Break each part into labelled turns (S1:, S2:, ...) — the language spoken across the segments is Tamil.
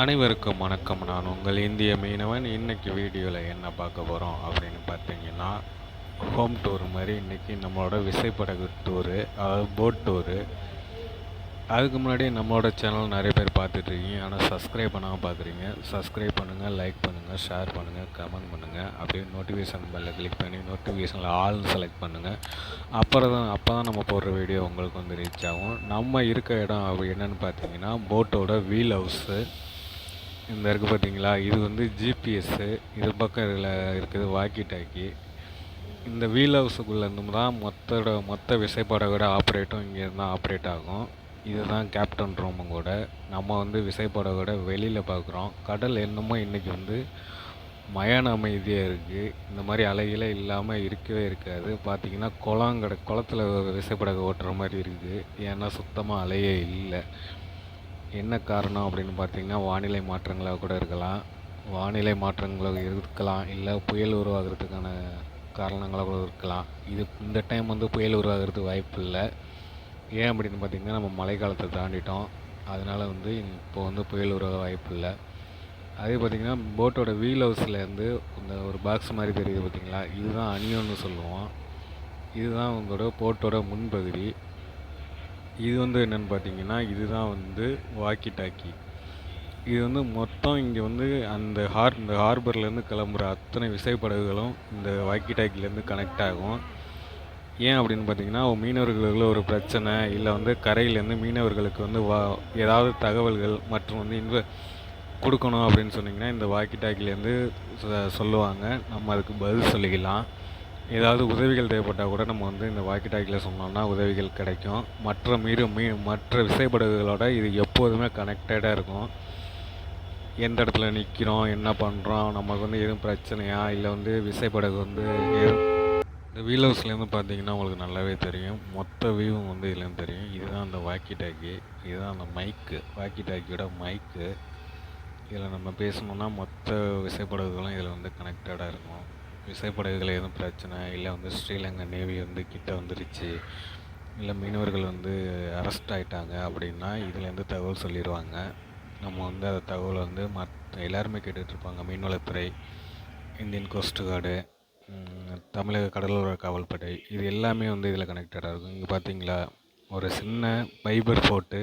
S1: அனைவருக்கும் வணக்கம். நான் உங்கள் இந்திய மீனவன். இன்னைக்கு வீடியோவில் என்ன பார்க்க போகிறோம் அப்படின்னு பார்த்தீங்கன்னா ஹோம் டூர் மாதிரி இன்றைக்கி நம்மளோட விசைப்படகு டூரு அதாவது போட் டூரு அதுக்கு முன்னாடி நம்மளோட சேனல் நிறைய பேர் பார்த்துட்ருக்கீங்க ஆனால் சப்ஸ்கிரைப் பண்ணாமல் பார்க்குறீங்க. சப்ஸ்கிரைப் பண்ணுங்கள் லைக் பண்ணுங்கள் ஷேர் பண்ணுங்கள் கமெண்ட் பண்ணுங்கள் அப்படியே நோட்டிஃபிகேஷன் பெல்ல கிளிக் பண்ணி நோட்டிஃபிகேஷனில் ஆல்னு செலக்ட் பண்ணுங்கள் அப்புறம் தான் அப்போ தான் நம்ம போடுற வீடியோ உங்களுக்கு வந்து ரீச் ஆகும். நம்ம இருக்க இடம் அப்படி என்னென்னு பார்த்தீங்கன்னா போட்டோட வீல் ஹவுஸு இந்த இருக்குது பார்த்தீங்களா இது வந்து ஜிபிஎஸ்ஸு இது பக்கம் இதில் இருக்குது வாக்கி டாக்கி இந்த வீல் ஹவுஸுக்குள்ளேருந்து தான் மொத்தோட மொத்த விசைப்படகோட ஆப்ரேட்டும் இங்கேருந்து தான் ஆப்ரேட் ஆகும். இதுதான் கேப்டன் ரூமும் கூட. நம்ம வந்து விசைப்படகோட வெளியில் பார்க்குறோம் கடல் என்னமோ இன்றைக்கி வந்து மயான அமைதியாக இருக்குது இந்த மாதிரி அலைகளே இல்லாமல் இருக்கவே இருக்காது. பார்த்தீங்கன்னா குளம் கிட குளத்துல விசைப்படகு ஓட்டுற மாதிரி இருக்குது. ஏன்னா சுத்தமாக அலையே இல்லை. என்ன காரணம் அப்படின்னு பார்த்தீங்கன்னா வானிலை மாற்றங்களாக கூட இருக்கலாம். வானிலை மாற்றங்களாக இருக்கலாம். இல்லை புயல் உருவாகிறதுக்கான காரணங்களாக கூட இருக்கலாம். இது இந்த டைம் வந்து புயல் உருவாகிறது வாய்ப்பு இல்லை. ஏன் அப்படின்னு பார்த்தீங்கன்னா நம்ம மழைக்காலத்தை தாண்டிட்டோம். அதனால் வந்து இப்போ வந்து புயல் உருவாக வாய்ப்பு இல்லை. அதே பார்த்திங்கன்னா போட்டோட வீல் ஹவுஸ்லேருந்து இந்த ஒரு பாக்ஸ் மாதிரி தெரியுது பார்த்தீங்களா? இதுதான் அணியோன்னு சொல்லுவோம். இதுதான் உங்களோட போட்டோட முன்பகுதி. இது வந்து என்னென்னு பார்த்தீங்கன்னா இதுதான் வந்து வாக்கி டாக்கி இது வந்து மொத்தம் இங்கே வந்து அந்த ஹார் இந்த ஹார்பர்லேருந்து கிளம்புற அத்தனை விசைப்படகுகளும் இந்த வாக்கி டாக்கிலேருந்து கனெக்ட் ஆகும். ஏன் அப்படின்னு பார்த்தீங்கன்னா மீனவர்களுக்குள்ள ஒரு பிரச்சனை இல்லை வந்து கரையிலேருந்து மீனவர்களுக்கு வந்து வா ஏதாவது தகவல்கள் மற்றும் வந்து இன்வ கொடுக்கணும் அப்படின்னு சொன்னிங்கன்னா இந்த வாக்கி டாக்கிலேருந்து சொல்லுவாங்க. நம்ம அதுக்கு பதில் சொல்லிக்கலாம். ஏதாவது உதவிகள் தேவைப்பட்டால் கூட நம்ம வந்து இந்த வாக்கி டாக்கில் சொன்னோம்னா உதவிகள் கிடைக்கும். மற்ற மீறு மீ மற்ற விசைப்படகுகளோட இது எப்போதுமே கனெக்டடாக இருக்கும். எந்த இடத்துல நிற்கிறோம் என்ன பண்ணுறோம் நமக்கு வந்து எதுவும் பிரச்சனையா இல்லை வந்து விசைப்படகு வந்து இந்த வீல் ஹவுஸ்லேருந்து பார்த்தீங்கன்னா உங்களுக்கு நல்லாவே தெரியும். மொத்த வியூவும் வந்து இதுலேருந்து தெரியும். இதுதான் அந்த வாக்கி டாக்கி இதுதான் அந்த மைக்கு வாக்கி டாக்கியோட மைக்கு இதில் நம்ம பேசணுன்னா மொத்த விசைப்படகுகளும் இதில் வந்து கனெக்டடாக இருக்கும். விசைப்படகுகள் எதுவும் பிரச்சனை? இல்லை வந்து ஸ்ரீலங்கா நேவி வந்து கிட்ட வந்துருச்சு. இல்லை மீனவர்கள் வந்து அரெஸ்ட் ஆகிட்டாங்க அப்படின்னா இதுலேருந்து தகவல் சொல்லிடுவாங்க. நம்ம வந்து அந்த தகவல் வந்து மற்ற எல்லாருமே கேட்டுட்ருப்பாங்க. மீன்வளத்துறை இந்தியன் கோஸ்ட் கார்டு தமிழக கடலோர காவல்படை இது எல்லாமே வந்து இதில் கனெக்டடாக இருக்கும். இங்கே பார்த்தீங்களா? ஒரு சின்ன ஃபைபர் போட்டு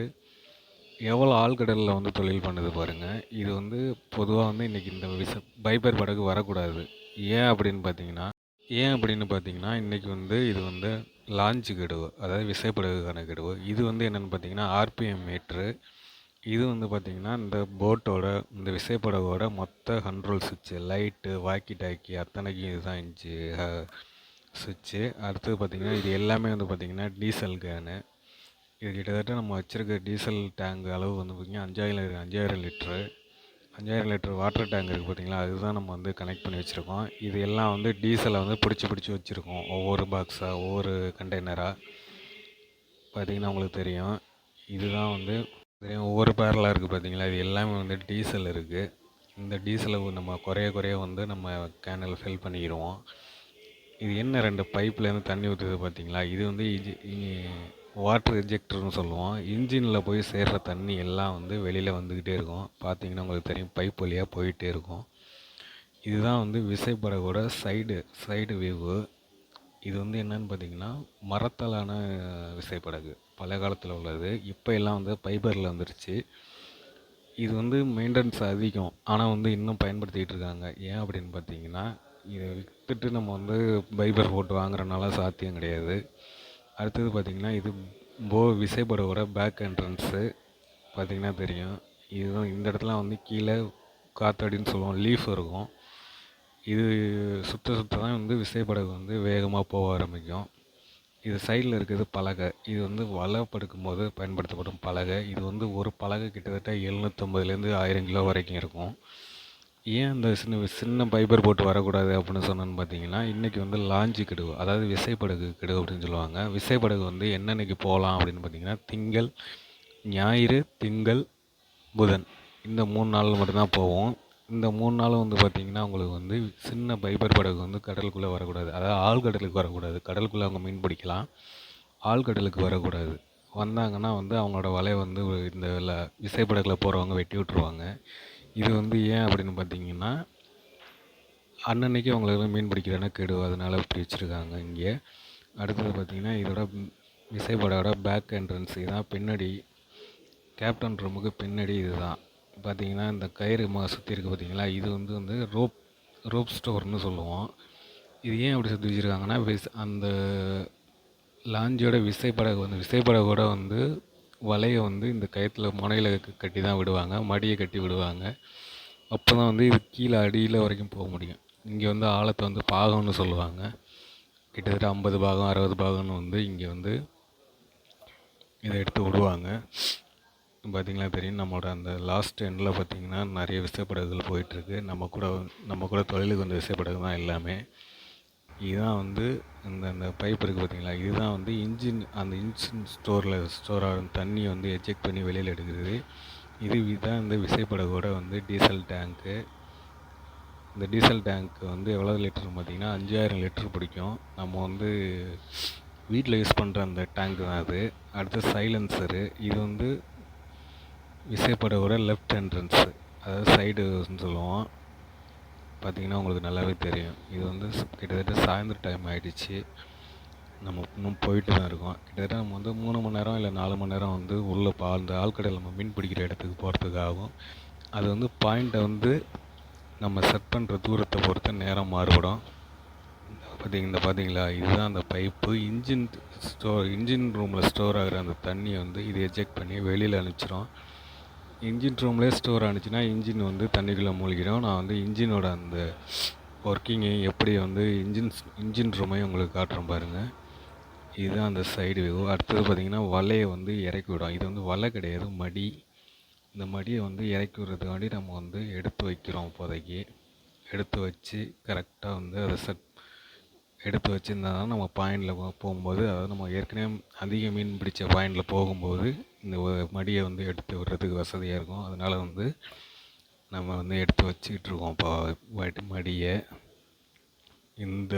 S1: எவ்வளோ ஆழ்கடலில் வந்து தொழில் பண்ணுது பாருங்கள் இது வந்து பொதுவாக வந்து இன்றைக்கி இந்த விச பைபர் படகு வரக்கூடாது. ஏன் அப்படின்னு பார்த்தீங்கன்னா ஏன் அப்படின்னு பார்த்தீங்கன்னா இன்றைக்கி வந்து இது வந்து லான்ச் கெடுவு அதாவது விசைப்படகுக்கான கெடுவு. இது வந்து என்னென்னு பார்த்தீங்கன்னா ஆர்பிஎம் மீட்ரு இது வந்து பார்த்திங்கன்னா இந்த போட்டோட இந்த விசைப்படகோட மொத்த கண்ட்ரோல் சுவிட்சு லைட்டு வாக்கி டாக்கி அத்தனைக்கும் இதுதான் இருந்துச்சு சுவிட்சு அடுத்தது பார்த்திங்கன்னா இது எல்லாமே வந்து பார்த்திங்கன்னா டீசல் கேனு இது கிட்டத்தட்ட நம்ம வச்சுருக்க டீசல் டேங்க் அளவு வந்து பார்த்திங்கன்னா அஞ்சாயிரம் அஞ்சாயிரம் லிட்ரு அஞ்சாயிரம் லிட்டர் வாட்டர் டேங்க் இருக்குது பார்த்தீங்களா? அதுதான் நம்ம வந்து கனெக்ட் பண்ணி வச்சுருக்கோம். இது எல்லாம் வந்து டீசலை வந்து பிடிச்சி பிடிச்சி வச்சுருக்கோம். ஒவ்வொரு பாக்ஸாக ஒவ்வொரு கண்டெய்னராக பார்த்திங்கன்னா உங்களுக்கு தெரியும். இதுதான் வந்து தெரியும். ஒவ்வொரு பேரலாக இருக்குது பார்த்தீங்களா? இது எல்லாமே வந்து டீசல் இருக்குது இந்த டீசலை நம்ம குறைய குறைய வந்து நம்ம கேனில் ஃபில் பண்ணிக்கிடுவோம் இது என்ன ரெண்டு பைப்லேருந்து தண்ணி ஊற்றுது பார்த்தீங்களா? இது வந்து வாட்டர் இன்ஜெக்டர்னு சொல்லுவோம். இன்ஜினில் போய் சேர்கிற தண்ணி எல்லாம் வந்து வெளியில் வந்துக்கிட்டே இருக்கும். பார்த்தீங்கன்னா உங்களுக்கு தெரியும் பைப் வழியாக போயிட்டே இருக்கும். இதுதான் வந்து விசைப்படகோட சைடு சைடு வியூவு இது வந்து என்னன்னு பார்த்தீங்கன்னா மரத்தாலான விசைப்படகு பழைய காலத்தில் உள்ளது. இப்போ எல்லாம் வந்து ஃபைபரில் வந்துருச்சு. இது வந்து மெயின்டெனன்ஸ் அதிகம். ஆனால் வந்து இன்னும் பயன்படுத்திக்கிட்டு இருக்காங்க. ஏன் அப்படின்னு பார்த்தீங்கன்னா இதை விற்றுட்டு நம்ம வந்து ஃபைபர் போட்டு வாங்குறதுனால சாத்தியம் கிடையாது. அடுத்தது பார்த்திங்கன்னா இது போ விசைப்படவோட பேக் என்ட்ரன்ஸு பார்த்திங்கன்னா தெரியும். இதுதான் இந்த இடத்துல வந்து கீழே காத்தாடின்னு சொல்லுவோம். லீஃப் இருக்கும். இது சுற்ற சுற்ற தான் வந்து விசைப்படகு வந்து வேகமாக போக ஆரம்பிக்கும். இது சைடில் இருக்கிறது பலகை. இது வந்து வலை படுக்கும்போது பயன்படுத்தப்படும் பலகை. இது வந்து ஒரு பலகை கிட்டத்தட்ட எழுநூற்றம்பதுலேருந்து ஆயிரம் கிலோ வரைக்கும் இருக்கும். ஏன் இந்த சின்ன சின்ன பைபர் போட்டு வரக்கூடாது அப்படின்னு சொன்னேன்னு பார்த்தீங்கன்னா இன்றைக்கி வந்து லாஞ்சு கெடுவு அதாவது விசைப்படகு கெடுவு அப்படின்னு சொல்லுவாங்க. விசைப்படகு வந்து என்னன்னைக்கு போகலாம் அப்படின்னு பார்த்தீங்கன்னா திங்கள் ஞாயிறு திங்கள் புதன். இந்த மூணு நாள் மட்டும்தான் போவோம். இந்த மூணு நாளும் வந்து பார்த்திங்கன்னா அவங்களுக்கு வந்து சின்ன பைபர் படகு வந்து கடலுக்குள்ளே வரக்கூடாது. அதாவது ஆழ்கடலுக்கு வரக்கூடாது. கடலுக்குள்ளே அவங்க மீன் பிடிக்கலாம். ஆழ்கடலுக்கு வரக்கூடாது. வந்தாங்கன்னா வந்து அவங்களோட வலையை வந்து இந்த ல விசைப்படகில் போகிறவங்க வெட்டி விட்ருவாங்க இது வந்து ஏன் அப்படின்னு பார்த்தீங்கன்னா அன்னன்னைக்கு அவங்களுக்கு மீன் பிடிக்கிறனா கெடு அதனால் இப்படி வச்சுருக்காங்க இங்கே. அடுத்தது பார்த்திங்கன்னா இதோட விசைப்படகோட பேக் என்ட்ரன்ஸ் இதுதான் பின்னாடி கேப்டன் ரூமுக்கு பின்னாடி இதுதான். பார்த்தீங்கன்னா இந்த கயிறு மா சுற்றி இருக்குது பார்த்தீங்களா இது வந்து வந்து ரோப் ரோப் ஸ்டோர்னு சொல்லுவோம். இது ஏன் அப்படி சுற்றி வச்சுருக்காங்கன்னா விஸ் அந்த லாஞ்சோட விசைப்படகு வந்து விசைப்படகோட வந்து வலையை வந்து இந்த கயத்தில் முனையில் கட்டி தான் விடுவாங்க மடியை கட்டி விடுவாங்க. அப்போ தான் வந்து இது கீழே அடியில் வரைக்கும் போக முடியும். இங்கே வந்து ஆழத்தை வந்து பாகம்னு சொல்லுவாங்க. கிட்டத்தட்ட ஐம்பது பாகம் அறுபது பாகம்னு வந்து இங்கே வந்து இதை எடுத்து விடுவாங்க. பார்த்திங்களா தெரியும். நம்மளோட அந்த லாஸ்ட் எண்டில் பார்த்திங்கன்னா நிறைய விசைப்படகுகள் போயிட்டுருக்கு நம்ம கூட நம்ம கூட தொழிலுக்கு வந்த விசைப்படகு தான் எல்லாமே. இதுதான் வந்து இந்த அந்த பைப் இருக்குது பார்த்தீங்களா இதுதான் வந்து இன்ஜின் அந்த இன்ஜின் ஸ்டோரில் ஸ்டோர் ஆகும் தண்ணியை வந்து எஜெக்ட் பண்ணி வெளியில் எடுக்கிறது. இது இதுதான் இந்த விசைப்படகோட வந்து டீசல் டேங்க்கு இந்த டீசல் டேங்க் வந்து எவ்வளோ லிட்டர் பார்த்தீங்கன்னா அஞ்சாயிரம் லிட்டர் பிடிக்கும். நம்ம வந்து வீட்டில் யூஸ் பண்ணுற அந்த டேங்க் தான் அது. அடுத்து சைலன்சரு இது வந்து விசைப்படகோட லெஃப்ட் என்ட்ரன்ஸு அதாவது சைடுன்னு சொல்லுவோம். பார்த்தீங்கன்னா உங்களுக்கு நல்லாவே தெரியும். இது வந்து கிட்டத்தட்ட சாயந்தரம் டைம் ஆகிடுச்சு நம்ம இன்னும் போயிட்டு தான் இருக்கோம். கிட்டத்தட்ட நம்ம வந்து மூணு மணி நேரம் இல்லை நாலு மணி நேரம் வந்து உள்ளே பா அந்த ஆழ்கடையில் நம்ம மீன் பிடிக்கிற இடத்துக்கு போகிறதுக்காகும் அது வந்து பாயிண்ட்டை வந்து நம்ம செட் பண்ணுற தூரத்தை பொறுத்து நேரம் மாறுபடும். பார்த்தீங்க பார்த்தீங்களா இதுதான் அந்த பைப்பு இன்ஜின் ஸ்டோர் இன்ஜின் ரூமில் ஸ்டோர் ஆகிற அந்த தண்ணியை வந்து இது எஜெக்ட் பண்ணி வெளியில் அனுப்பிச்சிரும். இன்ஜின் ரூம்லேயே ஸ்டோர் ஆனிச்சுன்னா இன்ஜின் வந்து தண்ணிக்குள்ளே மூழ்கிடும். நான் வந்து இன்ஜினோட அந்த ஒர்க்கிங்கை எப்படி வந்து இன்ஜின் இன்ஜின் ரூமையும் உங்களுக்கு காட்டுறேன் பாருங்கள் இதுதான் அந்த சைடு வியூ அடுத்தது பார்த்திங்கன்னா வலையை வந்து இறக்கி விடும். இது வந்து வலை கிடையாது மடி. இந்த மடியை வந்து இறக்கி விடுறதுக்காண்டி நம்ம வந்து எடுத்து வைக்கிறோம் இப்போதைக்கு. எடுத்து வச்சு கரெக்டாக வந்து அதை செட் எடுத்து வச்சுருந்தா தான் நம்ம பாயிண்டில் போகும்போது அதாவது நம்ம ஏற்கனவே அதிக மீன் பிடித்த பாயிண்டில் போகும்போது இந்த மடியை வந்து எடுத்து விடுறதுக்கு வசதியாக இருக்கும். அதனால் வந்து நம்ம வந்து எடுத்து வச்சுக்கிட்டு இருக்கோம். இப்போ மடியை. இந்த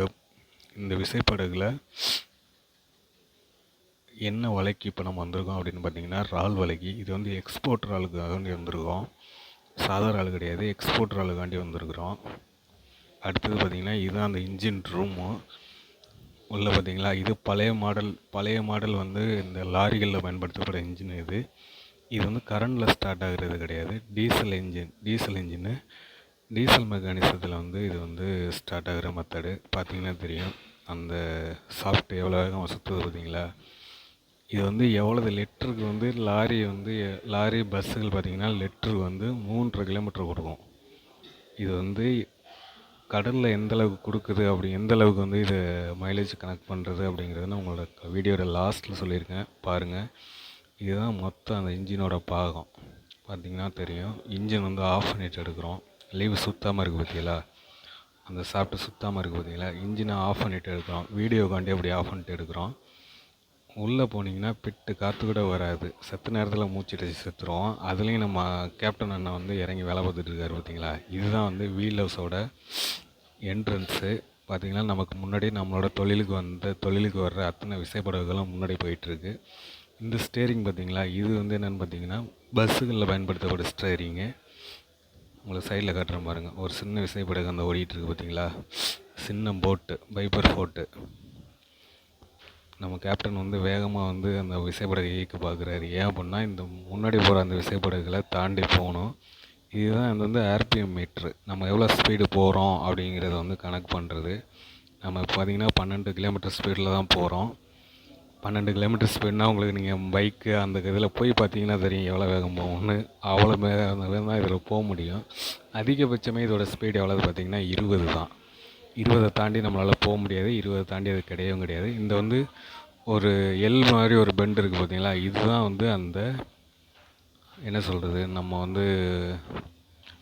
S1: இந்த விசைப்படகுல என்ன வலைக்கு இப்போ நம்ம வந்திருக்கோம் அப்படின்னு பார்த்தீங்கன்னா இறால் வலைக்கு. இது வந்து எக்ஸ்போர்ட் இறாலுக்காண்டி வந்திருக்கோம். சாதாரண ஆள் கிடையாது. எக்ஸ்போர்ட் இறாலுக்காண்டி வந்திருக்கிறோம். அடுத்தது பார்த்திங்கன்னா இதுதான் அந்த இன்ஜின் ரூமு உள்ளே பார்த்தீங்களா இது பழைய மாடல் பழைய மாடல் வந்து இந்த லாரிகளில் பயன்படுத்தப்படுற இன்ஜின் இது. இது வந்து கரண்டில் ஸ்டார்ட் ஆகிறது கிடையாது. Diesel engine diesel engine diesel மெக்கானிசத்தில் வந்து இது வந்து ஸ்டார்ட் ஆகிற மெத்தடு பார்த்தீங்கன்னா தெரியும். அந்த சாஃப்ட் எவ்வளோ வேகம் சுற்றுது பார்த்தீங்களா? இது வந்து எவ்வளவு லிட்டருக்கு வந்து லாரி வந்து லாரி பஸ்ஸுகள் பார்த்திங்கன்னா லிட்டருக்கு வந்து மூன்றரை கிலோமீட்டர் கொடுக்கும். இது வந்து கடலில் எந்த அளவுக்கு கொடுக்குது அப்படி எந்த அளவுக்கு வந்து இது மைலேஜ் கனெக்ட் பண்ணுறது அப்படிங்கிறது நான் உங்களோட வீடியோட லாஸ்ட்டில் சொல்லியிருக்கேன். பாருங்கள் இதுதான் மொத்தம் அந்த இன்ஜினோட பாகம். பார்த்திங்கன்னா தெரியும். இன்ஜின் வந்து ஆஃப் பண்ணிட்டு எடுக்கிறோம். லீவு சுத்தாமல் இருக்குது பார்த்தீங்களா அந்த சாப்பிட்டு சுத்தாமல் இருக்குது பார்த்தீங்களா இன்ஜினை ஆஃப் பண்ணிட்டு எடுக்கிறோம். வீடியோக்காண்டி அப்படி ஆஃப் பண்ணிட்டு எடுக்கிறோம். உள்ளே போனீங்கன்னா பிட்டு காற்று கூட வராது. செத்த நேரத்தில் மூச்சிட்டு செத்துருவோம் அதுலேயும் நம்ம கேப்டன் அண்ணன் வந்து இறங்கி வேலை பார்த்துட்டு இருக்காரு பார்த்தீங்களா? இதுதான் வந்து வீல் ஹவுஸோட என்ட்ரன்ஸு பார்த்திங்கன்னா நமக்கு முன்னாடி நம்மளோட தொழிலுக்கு வந்த தொழிலுக்கு வர்ற அத்தனை விசைப்படகுகளும் முன்னாடி போயிட்டுருக்கு. இந்த ஸ்டேரிங் பார்த்திங்களா? இது வந்து என்னென்னு பார்த்தீங்கன்னா பஸ்ஸுகளில் பயன்படுத்தப்பட்ட ஸ்டேரிங்கு உங்களுக்கு சைடில் காட்டுற பாருங்கள் ஒரு சின்ன விசைப்படகு அந்த ஓடிட்டுருக்கு பார்த்தீங்களா? சின்ன போட்டு பைப்பர் போட்டு நம்ம கேப்டன் வந்து வேகமாக வந்து அந்த விசைப்படகை இயக்க பார்க்குறாரு. ஏன் அப்படின்னா இந்த முன்னாடி போகிற அந்த விசைப்படகுகளை தாண்டி போகணும். இதுதான் இது வந்து ஆர்பிஎம் மீட்ரு. நம்ம எவ்வளோ ஸ்பீடு போகிறோம் அப்படிங்கிறத வந்து கணக்கு பண்ணுறது நம்ம பார்த்திங்கன்னா பன்னெண்டு கிலோமீட்டர் ஸ்பீடில் தான் போகிறோம் பன்னெண்டு கிலோமீட்டர் ஸ்பீட்னால் உங்களுக்கு நீங்கள் பைக்கு அந்த இதில் போய் பார்த்தீங்கன்னா தெரியும் எவ்வளோ வேகம் போகும்னு. அவ்வளோ வேகம் தான் இதில் போக முடியும். அதிகபட்சமே இதோட ஸ்பீடு எவ்வளோ பார்த்தீங்கன்னா இருபது தான். இருபதை தாண்டி நம்மளால் போக முடியாது இருபதை தாண்டி அது கிடையவும் கிடையாது. இந்த வந்து ஒரு எல் மாதிரி ஒரு பெண்ட் இருக்குது பார்த்தீங்களா இதுதான் வந்து அந்த என்ன சொல்கிறது நம்ம வந்து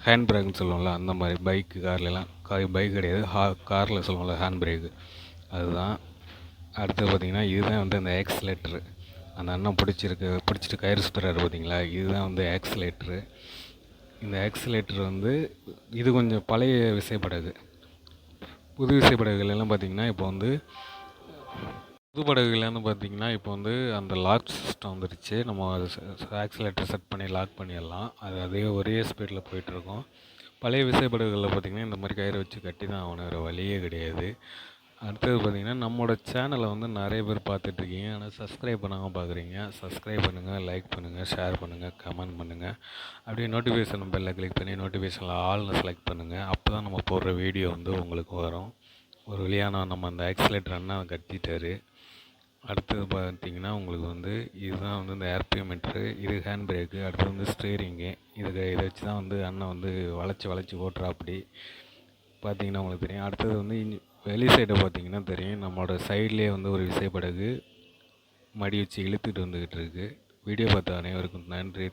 S1: ஹேண்ட் பிரேக்னு சொல்லுவோம்ல அந்த மாதிரி பைக்கு கார்லலாம் கார் பைக் கிடையாது ஹா காரில் சொல்லுவோம்ல ஹேண்ட் பிரேக்கு அதுதான். அடுத்து பார்த்திங்கன்னா இதுதான் வந்து அந்த ஆக்சிலேட்டரு அந்த அண்ணன் பிடிச்சிருக்கு பிடிச்சிட்டு கயிறு சுற்றுறாரு பார்த்தீங்களா இதுதான் வந்து ஆக்சிலேட்டரு இந்த ஆக்சிலேட்டர் வந்து இது கொஞ்சம் பழைய விசைப்படகு. புது விசைப்படகுகள் எல்லாம் பார்த்திங்கன்னா இப்போ வந்து புது படகுலன்னு பார்த்தீங்கன்னா இப்போ வந்து அந்த லாக் சிஸ்டம் வந்துருச்சு. நம்ம ஆக்சிலேட்டர் செட் பண்ணி லாக் பண்ணிடலாம். அது அதே ஒரே ஸ்பீடில் போயிட்டுருக்கோம் பழைய விசைப்படகுகளில் பார்த்திங்கன்னா இந்த மாதிரி கயிறு வச்சு கட்டி தான் ஆகணும். வேறு வழியே கிடையாது. அடுத்தது பார்த்திங்கன்னா நம்மளோட சேனலை வந்து நிறைய பேர் பார்த்துட்ருக்கீங்க. ஆனால் சப்ஸ்கிரைப் பண்ணாமல் பார்க்குறீங்க. சப்ஸ்கிரைப் பண்ணுங்கள் லைக் பண்ணுங்கள் ஷேர் பண்ணுங்கள் கமெண்ட் பண்ணுங்கள் அப்படியே நோட்டிஃபிகேஷன் பெல்லை கிளிக் பண்ணி நோட்டிஃபிகேஷனில் ஆல்னு செலக்ட் பண்ணுங்கள் அப்போ தான் நம்ம போடுற வீடியோ வந்து உங்களுக்கு வரும். ஒரு வழியான நம்ம அந்த ஆக்சிலேட்டர் அண்ணன் கட்டிட்டாரு. அடுத்தது பார்த்தீங்கன்னா உங்களுக்கு வந்து இதுதான் வந்து இந்த ஏர்பிஎம் மீட்ரு இது ஹேண்ட் பிரேக்கு அடுத்து வந்து ஸ்டேரிங்கு இதுக்கு இதை வச்சு தான் வந்து அண்ணன் வந்து வளைச்சி வளைச்சி ஓட்டுறாப்படி. பார்த்தீங்கன்னா உங்களுக்கு தெரியும். அடுத்தது வந்து இன்ஜி வெளி சைடை பார்த்தீங்கன்னா தெரியும். நம்மளோட சைட்லேயே வந்து ஒரு விசைப்படகு மடி வச்சு இழுத்துட்டு வந்துக்கிட்டு இருக்குது வீடியோ பார்த்த அனைவருக்கும் நன்றி.